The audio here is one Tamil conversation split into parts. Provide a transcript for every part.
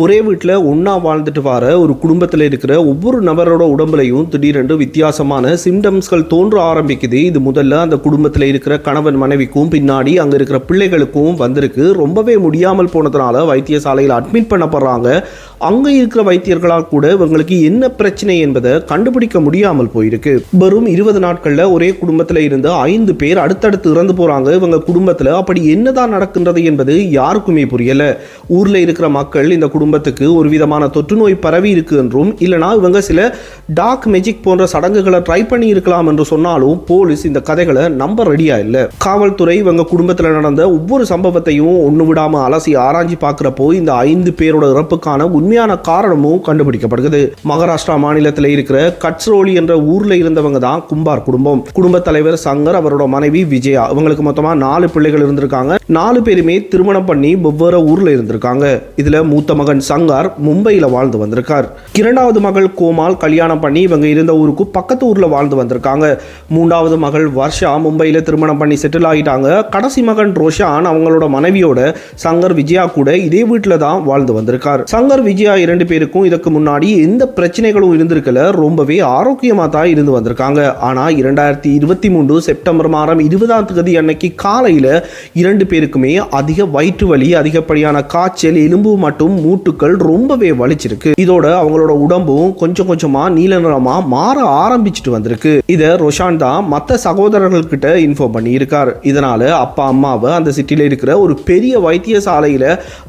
ஒரே வீட்டில் ஒன்றா வாழ்ந்துட்டு வர ஒரு குடும்பத்தில் இருக்கிற ஒவ்வொரு நபரோட உடம்புலையும் திடீரென்று வித்தியாசமான சிம்டம்ஸ்கள் தோன்ற ஆரம்பிக்குது. இது முதல்ல அந்த குடும்பத்தில் இருக்கிற கணவன் மனைவிக்கும் பின்னாடி அங்கே இருக்கிற பிள்ளைகளுக்கும் வந்திருக்கு. ரொம்பவே முடியாமல் போனதுனால வைத்தியசாலையில் அட்மிட் பண்ணப்படுறாங்க. அங்கே இருக்கிற வைத்தியர்களால் கூட இவங்களுக்கு என்ன பிரச்சனை என்பதை கண்டுபிடிக்க முடியாமல் போயிருக்கு. வெறும் இருபது நாட்களில் ஒரே குடும்பத்தில் இருந்த ஐந்து பேர் அடுத்தடுத்து இறந்து போகிறாங்க இவங்க குடும்பத்தில் அப்படி என்னதான் நடக்கின்றது என்பது யாருக்குமே புரியலை. ஊரில் இருக்கிற மக்கள் இந்த குடும்பத்துக்கு ஒரு விதமான தொற்று நோய் பரவி இருக்கு என்றும் இல்லைனா இவங்க சில டார்க் மெஜிக் போன்ற சடங்குகளை ட்ரை பண்ணி இருக்கலாம் என்று சொன்னாலும் போலீஸ் இந்த கதைகளை நம்ப ரெடியா இல்லை. காவல்துறை இவங்க குடும்பத்தில் நடந்த ஒவ்வொரு சம்பவத்தையும் ஒன்று விடாம அலசி ஆராய்ச்சி பார்க்குறப்போ இந்த ஐந்து பேரோட இறப்புக்கான உண்மையான காரணமும் கண்டுபிடிக்கப்படுகிறது. மகாராஷ்டிரா மாநிலத்தில் இருக்கிற கட்ஸ்ரோலி என்ற ஊர்ல இருந்தவங்க தான் கும்பார் குடும்பம். குடும்ப தலைவர் சங்கர் அவரோட மனைவி விஜயா இவங்களுக்கு மொத்தமா நாலு பிள்ளைகள் இருந்திருக்காங்க. நாலு பேருமே திருமணம் பண்ணி வெவ்வேறு ஊர்ல இருந்திருக்காங்க. இதுல மூத்த மகன் சங்கார் மும்பையில் வாழ்ந்து வந்திருக்கார். இரண்டாவது மகள் கோமால் கல்யாணம் பண்ணி இவங்க இருந்த ஊருக்கு பக்கத்து ஊர்ல வாழ்ந்து வந்திருக்காங்க. மூன்றாவது மகள் வர்ஷா மும்பையில் திருமணம் பண்ணி செட்டில் ஆகிட்டாங்க கடைசி மகன் ரோஷான் அவங்களோட மனைவியோட சங்கர் விஜயா கூட இதே வீட்டில் தான் வாழ்ந்து வந்திருக்கார். சங்கர் விஜயா இரண்டு பேருக்கும் இதுக்கு முன்னாடி எந்த பிரச்சனைகளும் இருந்திருக்கல. ரொம்பவே ஆரோக்கியமா தான் இருந்து வந்திருக்காங்க. ஆனா இரண்டாயிரத்தி இருபத்தி மூன்று செப்டம்பர் மாதம் இருபதாம் தேதி அன்னைக்கு காலையில் இரண்டு பேருக்குமே அதிக வயிற்று வலி அதிகப்படியான காய்ச்சல் எலும்பு மற்றும் மூட்டுக்கள் ரொம்பவே வலிச்சிருக்கு. இதோட அவங்களோட உடம்பும் கொஞ்சம் கொஞ்சமா நீல நிறமா மாற ஆரம்பிச்சிட்டு வந்திருக்கு. இதை ரொஷான் தான் மற்ற சகோதரர்கள் கிட்ட இன்ஃபார்ம் பண்ணி இருக்கார் இதனால அப்பா அம்மாவை அந்த சிட்டில இருக்கிற ஒரு பெரிய வைத்தியசாலையில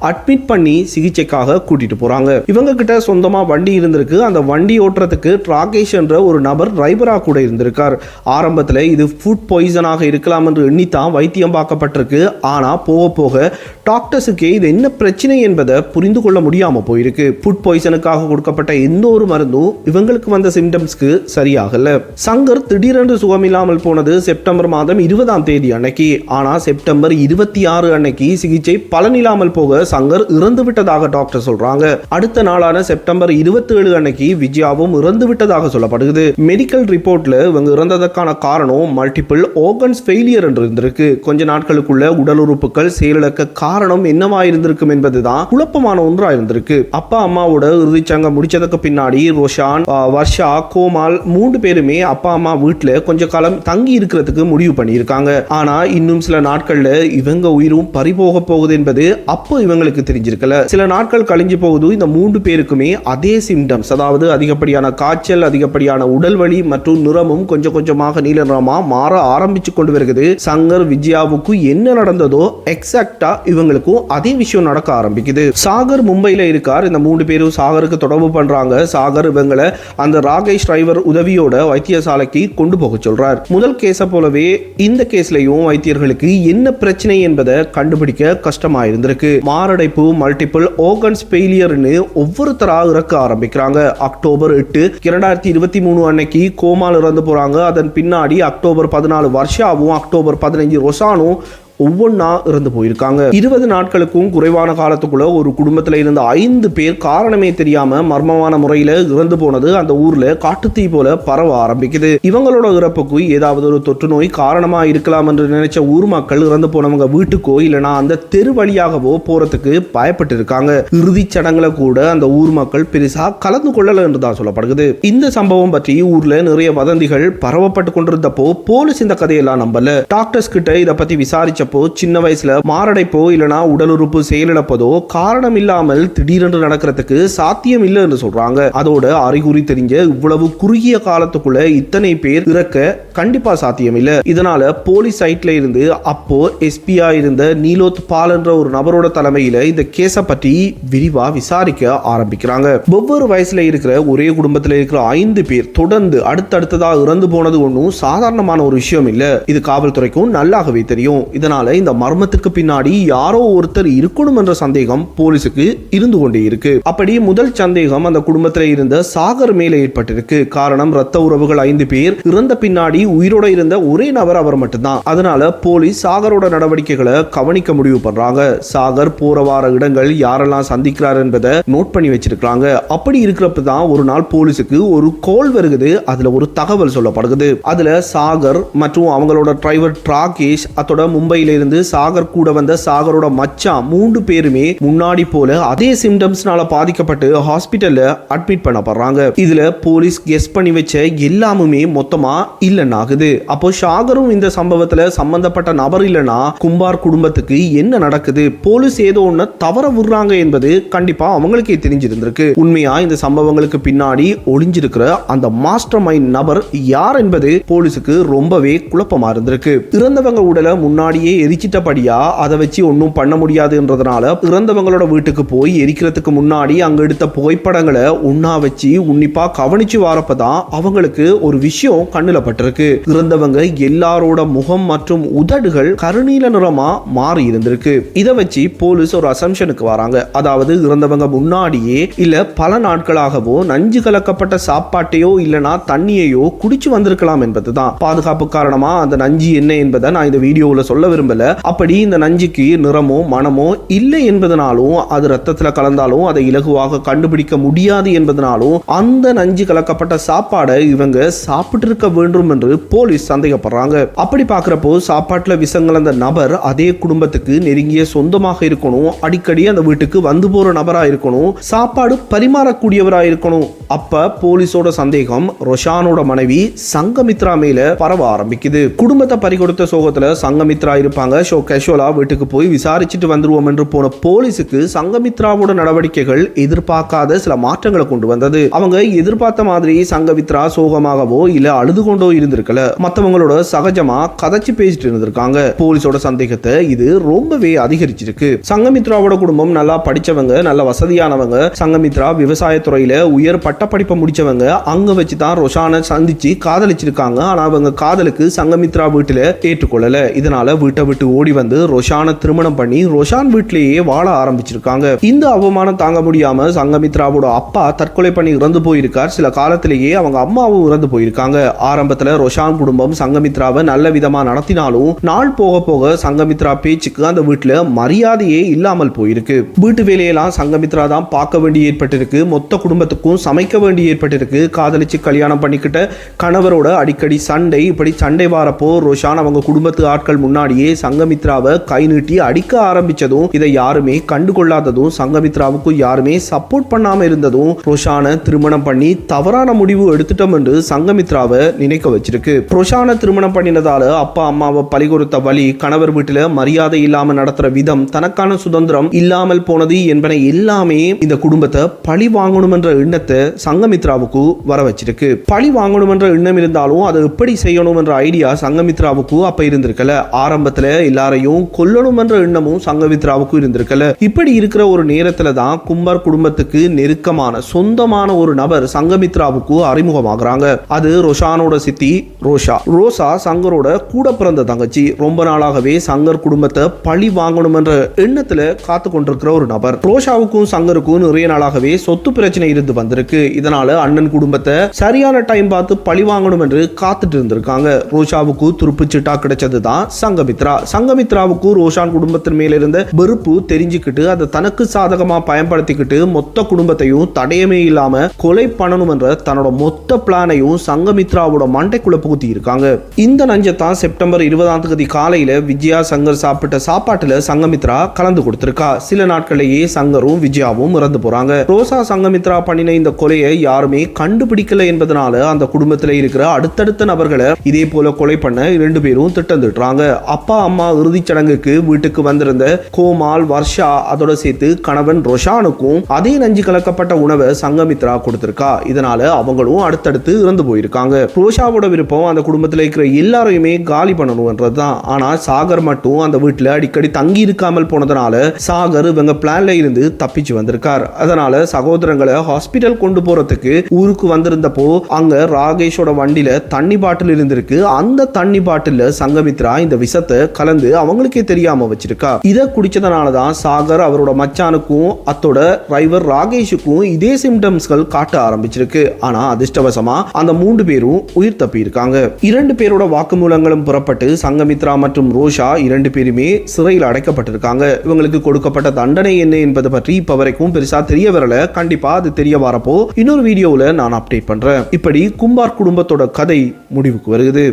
அட்மிட் பண்ணி சிகிச்சைக்காக கூட்டிட்டு போறாங்க. இவங்க கிட்ட சொந்தமா வண்டி இருந்திருக்கு. அந்த வண்டி ஓட்டுறதுக்கு ராகேஷ் என்ற ஒரு நபர் டிரைவரா கூட இருந்திருக்கார். ஆரம்பத்தில் இது ஃபுட் பாய்சனாக இருக்கலாம் என்று எண்ணித்தான் வைத்தியம் பார்க்கப்பட்டிருக்கு. ஆனா போக போக டாக்டர்ஸுக்கே இது என்ன பிரச்சனை என்பதை புரிந்து கொள்ள முடியாமல் போயிருக்கு. ஃபுட் பாய்சனுக்காக கொடுக்கப்பட்ட எந்த ஒரு மருந்தும் இவங்களுக்கு வந்த சிம்டம்ஸ்க்கு சரியாகல. சங்கர் திடீரென்று சுகமில்லாமல் போனது செப்டம்பர் மாதம் இருபதாம் தேதி அன்னைக்கு. ஆனால் செப்டம்பர் இருபத்தி ஆறு அன்னைக்கு சிகிச்சை பலனில்லாமல் போக சங்கர் இறந்து விட்டதாக டாக்டர் சொல்றாங்க. அடுத்த நாளான செப்டம்பர் இருபத்தி ஏழு அன்னைக்கு விஜயாவும் இறந்து விட்டதாக சொல்லப்படுகிறது. மெடிக்கல் ரிப்போர்ட்ல இவங்க இறந்ததற்கான காரணம் மல்டிபிள் ஆர்கன்ஸ் ஃபெயிலியர் என்று இருந்திருக்கு. கொஞ்ச நாட்களுக்குள்ள உடல் உறுப்புகள் செயலிழக்க காரணம் என்னவா இருந்திருக்கும் என்பதுதான் குழப்பமான ஒன்று இருந்திருக்கு. அப்பா அம்மாவோட இறுதிச்சங்கம் முடிச்சதுக்கு பின்னாடி ரோஷான் வர்ஷா கோமால் மூன்று பேருமே அப்பா அம்மா வீட்டுல கொஞ்ச காலம் தங்கி இருக்கிறதுக்கு முடிவு பண்ணியிருக்காங்க. ஆனா இன்னும் சில நாட்கள்ல இவங்க உயிரும் பறிபோக போகுது என்பது அப்போ இவங்களுக்கு தெரிஞ்சிருக்கல. சில நாட்கள் கழிஞ்சு போகுது இந்த மூன்று பேருக்குமே அதே சிம்டம்ஸ் அதாவது அதிகப்படியான காய்ச்சல் அதிகப்படியான உடல் வலி மற்றும் நிறமும் கொஞ்சம் கொஞ்சமாக நீல நிறமா மாற ஆரம்பிச்சு கொண்டு வருகிறது. சங்கர் விஜயாவுக்கு என்ன நடந்ததோ எக்ஸாக்டா இவங்களுக்கும் அதே விஷயம் நடக்க ஆரம்பிக்குது. சாகர் மும்பையில் இருக்கார். இந்த மூணு பேரும் சாகருக்கு தொடர்பு பண்ணுறாங்க சாகர் இவங்களை அந்த ராகேஷ் டிரைவர் உதவியோட வைத்தியசாலைக்கு கொண்டு போக சொல்கிறார் முதல் கேஸை போலவே இந்த கேஸ்லையும் வைத்தியர்களுக்கு என்ன பிரச்சனை என்பதை கண்டுபிடிக்க கஷ்டமா இருந்திருக்கு மாரடைப்பு மல்டிபிள் ஓகன்ஸ் ஃபெயிலியர்னு ஒவ்வொருத்தரா இறக்க ஆரம்பிக்கிறாங்க. அக்டோபர் எட்டு இரண்டாயிரத்தி இருபத்தி மூணு அன்னைக்கு கோமால் இறந்து போறாங்க. அதன் பின்னாடி அக்டோபர் பதினாலு வருஷாவும் அக்டோபர் பதினஞ்சு ரொசானும் ஒவ்வொன்றா இறந்து போயிருக்காங்க. இருபது நாட்களுக்கும் குறைவான காலத்துக்குள்ள ஒரு குடும்பத்தில் இருந்த ஐந்து பேர் காரணமே தெரியாம மர்மமான முறையில இறந்து போனது அந்த ஊர்ல காட்டுத்தீ போல பரவ ஆரம்பிக்குது. இவங்களோட இறப்புக்கு ஏதாவது ஒரு தொற்று நோய் காரணமா இருக்கலாம் என்று நினைச்ச ஊர் மக்கள் இறந்து போனவங்க வீட்டுக்கோ இல்லைனா அந்த தெரு வழியாகவோ போறதுக்கு பயப்பட்டு இருக்காங்க இறுதி சடங்குல கூட அந்த ஊர் மக்கள் பெருசா கலந்து கொள்ளல என்று தான் சொல்லப்படுகிறது. இந்த சம்பவம் பற்றி ஊர்ல நிறைய வதந்திகள் பரவப்பட்டு கொண்டிருந்தப்போ போலீஸ் இந்த கதையெல்லாம் நம்பல. டாக்டர்ஸ் கிட்ட இதை பத்தி விசாரிச்ச இழப்போ சின்ன வயசுல மாரடைப்போ இல்லனா உடல் உறுப்பு செயலிழப்பதோ காரணம் இல்லாமல் திடீரென்று நடக்கிறதுக்கு சாத்தியம் இல்லை என்று சொல்றாங்க. அதோட அறிகுறி தெரிஞ்ச இவ்வளவு குறுகிய காலத்துக்குள்ள இத்தனை பேர் இறக்க கண்டிப்பா சாத்தியம் இல்லை இதனால போலீஸ் சைட்ல இருந்து அப்போ எஸ்பியா இருந்த நீலோத் பால் என்ற ஒரு நபரோட தலைமையில இந்த கேஸை பற்றி விரிவா விசாரிக்க ஆரம்பிக்கிறாங்க. ஒவ்வொரு வயசுல இருக்கிற ஒரே குடும்பத்துல இருக்கிற ஐந்து பேர் தொடர்ந்து அடுத்தடுத்ததா இறந்து போனது ஒன்றும் சாதாரணமான ஒரு விஷயம் இல்ல. இது காவல்துறைக்கும் நல்லாகவே தெரியும். இதனால் இந்த மர்மத்துக்கு பின்னாடி யாரோ ஒருத்தர் இருக்கணும் என்ற சந்தேகம் போலீஸுக்கு இருந்து கொண்டே இருக்கு. அப்படி முதல் சந்தேகம் அந்த குடும்பத்தில் இருந்த சாகர் மேல ஏற்பட்டிருக்கு. காரணம் ரத்த உறவுகள் ஐந்து பேர் இறந்த பின்னாடி உயிரோட இருந்த ஒரே நபர் அவர் மட்டும்தான். அதனால போலீஸ் சாகரோட நடவடிக்கைகளை கவனிக்க முடிவு பண்றாங்க. சாகர் போற வார இடங்கள் யாரெல்லாம் சந்திக்கிறார் என்பதை நோட் பண்ணி வச்சிருக்காங்க அப்படி இருக்கிறப்ப தான் ஒரு நாள் போலீஸுக்கு ஒரு கோல் வருகுது. அதுல ஒரு தகவல் சொல்லப்படுகிறது அதுல சாகர் மற்றும் அவங்களோட டிரைவர் ராகேஷ் அதோட மும்பையில் இருந்து சாகர் கூட வந்த சாகரோட மச்சான் மூன்று பேருமே முன்னாடி போல அதே சிம்டம்ஸ்னால பாதிக்கப்பட்டு ஹாஸ்பிட்டல்ல அட்மிட் பண்ணப்படுறாங்க. இதுல போலீஸ் கெஸ் பண்ணி வச்ச எல்லாமுமே மொத்தமா இல்லைன்னாகுது. அப்போ ஷாகரும் இந்த சம்பவத்துல சம்பந்தப்பட்ட நபர் இல்லைன்னா கும்பார் குடும்பத்துக்கு என்ன நடக்குது? போலீஸ் ஏதோ ஒன்று தவற விடுறாங்க என்பது கண்டிப்பா அவங்களுக்கே தெரிஞ்சிருந்திருக்கு. உண்மையா இந்த சம்பவங்களுக்கு பின்னாடி ஒளிஞ்சிருக்கிற அந்த மாஸ்டர் மைண்ட் நபர் யார் என்பது போலீஸுக்கு ரொம்பவே குழப்பமா இருந்திருக்கு. இறந்தவங்க உடலை முன்னாடியே எரிச்சிட்டபடியா அதை வச்சு ஒன்றும் பண்ண முடியாதுன்றதுனால இறந்தவங்களோட வீட்டுக்கு போய் எரிக்கிறதுக்கு முன்னாடி அங்க எடுத்த புகைப்படங்களை உண்ணா வச்சு உன்னிப்பா கவனிச்சு வரப்பதான் அவங்களுக்கு ஒரு விஷயம் கண்ணுல பட்டிருக்கு. இறந்தவங்க எல்லாரோட முகம் மற்றும் உதடுகள் கருநீல நிறமா மாறி இருந்திருக்கு. இதை வச்சு போலீஸ் ஒரு அசம்ஷனுக்கு வராங்க. அதாவது இறந்தவங்க முன்னாடியே இல்ல பல நாட்களாகவோ நஞ்சு கலக்கப்பட்ட சாப்பாட்டையோ இல்லனா தண்ணியையோ குடிச்சு வந்திருக்கலாம் என்பதுதான். பாதுகாப்பு காரணமா அந்த நஞ்சு என்ன என்பதை நான் இந்த வீடியோவில் சொல்ல விரும்பல. அப்படி இந்த நஞ்சுக்கு நிறமோ மனமோ இல்லை என்பதனாலும் அது ரத்தத்துல கலந்தாலும் அதை இலகுவாக கண்டுபிடிக்க முடியாது என்பதனாலும் அந்த நஞ்சு கலக்கப்பட்ட சாப்பாடை இவங்க சாப்பிட்டு இருக்க வேண்டும் என்று போலீஸ் சந்தேகப்படுறாங்க. அப்படி பாக்குறப்போ சாப்பாட்டுல விஷம் கலந்த நபர் அதே குடும்பத்துக்கு நெருங்கிய சொந்தமாக இருக்கணும். அடிக்கடி அந்த வீட்டுக்கு வந்து போற நபரா இருக்கணும். சாப்பாடு பரிமாறக்கூடியவரா இருக்கணும். அப்ப போலீஸோட சந்தேகம் ரொஷானோட மனைவி சங்கமித்ரா மேல பரவ ஆரம்பிக்குது. குடும்பத்தை பறிகொடுத்த சோகத்துல சங்கமித்ரா இருப்பாங்க. ஸோ கேஷுவலாக வீட்டுக்கு போய் விசாரிச்சுட்டு வந்துருவோம் என்று போன போலீஸுக்கு சங்கமித்ராவோட நடவடிக்கைகள் எதிர்பார்க்காத சில மாற்றங்களை கொண்டு வந்தது. அவங்க எதிர்பார்த்த மாதிரி சங்கமித்ரா சோகமாகவோ இல்ல அழுது கொண்டோ இருந்திருக்கல. மத்தவங்களோட சகஜமா கதைச்சு பேசிட்டு இருந்திருக்காங்க. போலீஸோட சந்தேகத்தை இது ரொம்பவே அதிகரிச்சிருக்கு. சங்கமித்ராவோட குடும்பம் நல்லா படிச்சவங்க நல்ல வசதியானவங்க. சங்கமித்ரா விவசாயத்துறையில உயர் பட்ட படிப்பை முடிச்சவங்க. அங்க வச்சு தான் ரொஷானை சந்திச்சு காதலிச்சிருக்காங்க. ஆனா அவங்க காதலுக்கு சங்கமித்ரா வீட்டுல ஏற்றுக்கொள்ளல. இதனால வீட்டு விட்டு ஓடி வந்து ரொஷானை திருமணம் பண்ணி ரொஷான் வீட்டிலேயே வாழ ஆரம்பிச்சிருக்காங்க. இந்த அவமானம் தாங்க முடியாம சங்கமித்ராவோட அப்பா தற்கொலை பண்ணி இறந்து போயிருக்கார். சில காலத்திலேயே அவங்க அம்மாவும் இறந்து போயிருக்காங்க. ஆரம்பத்துல ரொஷான் குடும்பம் சங்கமித்ராவை நல்ல விதமா நடத்தினாலும் நாள் போக போக சங்கமித்ரா பேச்சுக்கு அந்த வீட்டுல மரியாதையே இல்லாமல் போயிருக்கு. வீட்டு வேலையெல்லாம் சங்கமித்ரா தான் பார்க்க வேண்டி ஏற்பட்டிருக்கு. மொத்த குடும்பத்துக்கும் சமைக்க வேண்டி ஏற்பட்டிருக்கு. காதலிச்சு கல்யாணம் பண்ணிக்கிட்ட கணவரோட அடிக்கடி சண்டை இப்படி சண்டை வாரப்போ ரோஷான் அவங்க குடும்பத்து ஆட்கள் முன்னாடியே சங்கமித்ராவை கை நீட்டி அடிக்க ஆரம்பிச்சதும் இதை யாருமே கண்டுகொள்ளாததும் சங்கமித்ராவுக்கும் யாருமே சப்போர்ட் பண்ணாம இருந்ததும் ரோஷானை திருமணம் பண்ணி தவறான முடிவு எடுத்துட்டோம் என்று சங்கமித்ராவை நினைக்க வச்சிருக்கு. ரோஷானை திருமணம் பண்ணினதால அப்பா அம்மாவை பலி கொடுத்த வழி கணவர் வீட்டுல மரியாதை இல்லாம நடத்துற விதம் தனக்கான சுதந்திரம் இல்லாமல் போனது என்பன எல்லாமே இந்த குடும்பத்தை பழி வாங்கணும் என்ற எண்ணத்தை சங்கமித்ராவுக்கு வர வச்சிருக்கு. பழி வாங்கணும் என்ற எண்ணம் இருந்தாலும் அதை எப்படி செய்யணும் என்ற ஐடியா சங்கமித்ராவுக்கு அப்ப இருந்திருக்கல. ஆரம்பத்தை ஆரம்பத்துல எல்லாரையும் கொல்லணும் என்ற எண்ணமும் சங்கமித்ராவுக்கும் இருந்திருக்கல. இப்படி இருக்கிற ஒரு நேரத்துல தான் கும்பர் குடும்பத்துக்கு நெருக்கமான சொந்தமான ஒரு நபர் சங்கமித்ராவுக்கு அறிமுகமாகறாங்க. அது ரொஷானோட சித்தி ரோஷா. ரோசா சங்கரோட கூட பிறந்த தங்கச்சி. ரொம்ப நாளாகவே சங்கர் குடும்பத்தை பழி வாங்கணும் என்ற எண்ணத்துல காத்து கொண்டிருக்கிற ஒரு நபர். ரோஷாவுக்கும் சங்கருக்கும் நிறைய நாளாகவே சொத்து பிரச்சனை இருந்து வந்திருக்கு. இதனால அண்ணன் குடும்பத்தை சரியான டைம் பார்த்து பழி வாங்கணும் என்று காத்துட்டு இருந்திருக்காங்க. ரோஷாவுக்கு துருப்பு சிட்டா கிடைச்சது தான் சங்கமித்ரா சங்கமித்ராவுக்கு ரோஷான் குடும்பத்தின் மேல இருந்த வெறுப்பு தெரிஞ்சுக்கிட்டு அதை தனக்கு சாதகமா பயன்படுத்திக்கிட்டு மொத்த குடும்பத்தையும் தடையமே இல்லாம கொலை பண்ணணும் என்ற தன்னோட மொத்த பிளானையும் சங்கமித்ராவோட மண்டைக்குள்ள புகுத்தி இருக்காங்க இந்த நஞ்சத்தான் செப்டம்பர் இருபதாம் தேதி காலையில விஜயா சங்கர் சாப்பிட்ட சாப்பாட்டுல சங்கமித்ரா கலந்து கொடுத்திருக்கா. சில நாட்களையே சங்கரும் விஜயாவும் இறந்து போறாங்க. ரோசா சங்கமித்ரா பண்ணின இந்த கொலையை யாருமே கண்டுபிடிக்கல என்பதனால அந்த குடும்பத்துல இருக்கிற அடுத்தடுத்த நபர்களை இதே போல கொலை பண்ண இரண்டு பேரும் திட்டமிட்டுறாங்க அப்பா அம்மா இறுதிச் சடங்குக்கு வீட்டுக்கு வந்திருந்த கோமால் வர்ஷா அதோட சேர்த்து கணவன் ரொஷானுக்கும் அதே நஞ்சு கலக்கப்பட்ட உணவை சங்கமித்ரா கொடுத்திருக்கா. இதனால அவங்களும் அடுத்தடுத்து இறந்து போயிருக்காங்க. ரோஷாவோட விருப்பம் அந்த குடும்பத்தில் இருக்கிற எல்லாரையுமே காலி பண்ணணும்ன்றதுதான். ஆனா சாகர் மட்டும் அந்த வீட்டுல அடிக்கடி தங்கி இருக்காமல் போனதுனால சாகர் இவங்க பிளான்ல இருந்து தப்பிச்சு வந்திருக்கார். அதனால சகோதரங்களை ஹாஸ்பிட்டல் கொண்டு போறதுக்கு ஊருக்கு வந்திருந்தப்போ அங்க ராகேஷோட வண்டியில தண்ணி பாட்டில் இருந்திருக்கு. அந்த தண்ணி பாட்டில சங்கமித்ரா இந்த விஷத்தை கலந்து அவங்களுக்கே தெரியாம வச்சிருக்கா. இதை குடிச்சதுனால தான் சாகர் அவரோட மச்சானுக்கும் அத்தோட டிரைவர் ராகேஷுக்கும் இதே சிம்டம்ஸ்கள் காட்ட ஆரம்பிச்சிருக்கு. ஆனா அதிர்ஷ்டவசமா அந்த மூன்று பேரும் உயிர் தப்பி இருக்காங்க இரண்டு பேரோட வாக்குமூலங்களும் புறப்பட்டு சங்கமித்ரா மற்றும் ரோஷா இரண்டு பேருமே சிறையில் அடைக்கப்பட்டிருக்காங்க. இவங்களுக்கு கொடுக்கப்பட்ட தண்டனை என்ன என்பது பற்றி இப்ப வரைக்கும் பெருசா தெரிய வரல. கண்டிப்பா அது தெரிய வரப்போ இன்னொரு வீடியோவில் நான் அப்டேட் பண்றேன். இப்படி கும்பார் குடும்பத்தோட கதை முடிவுக்கு வருகிறது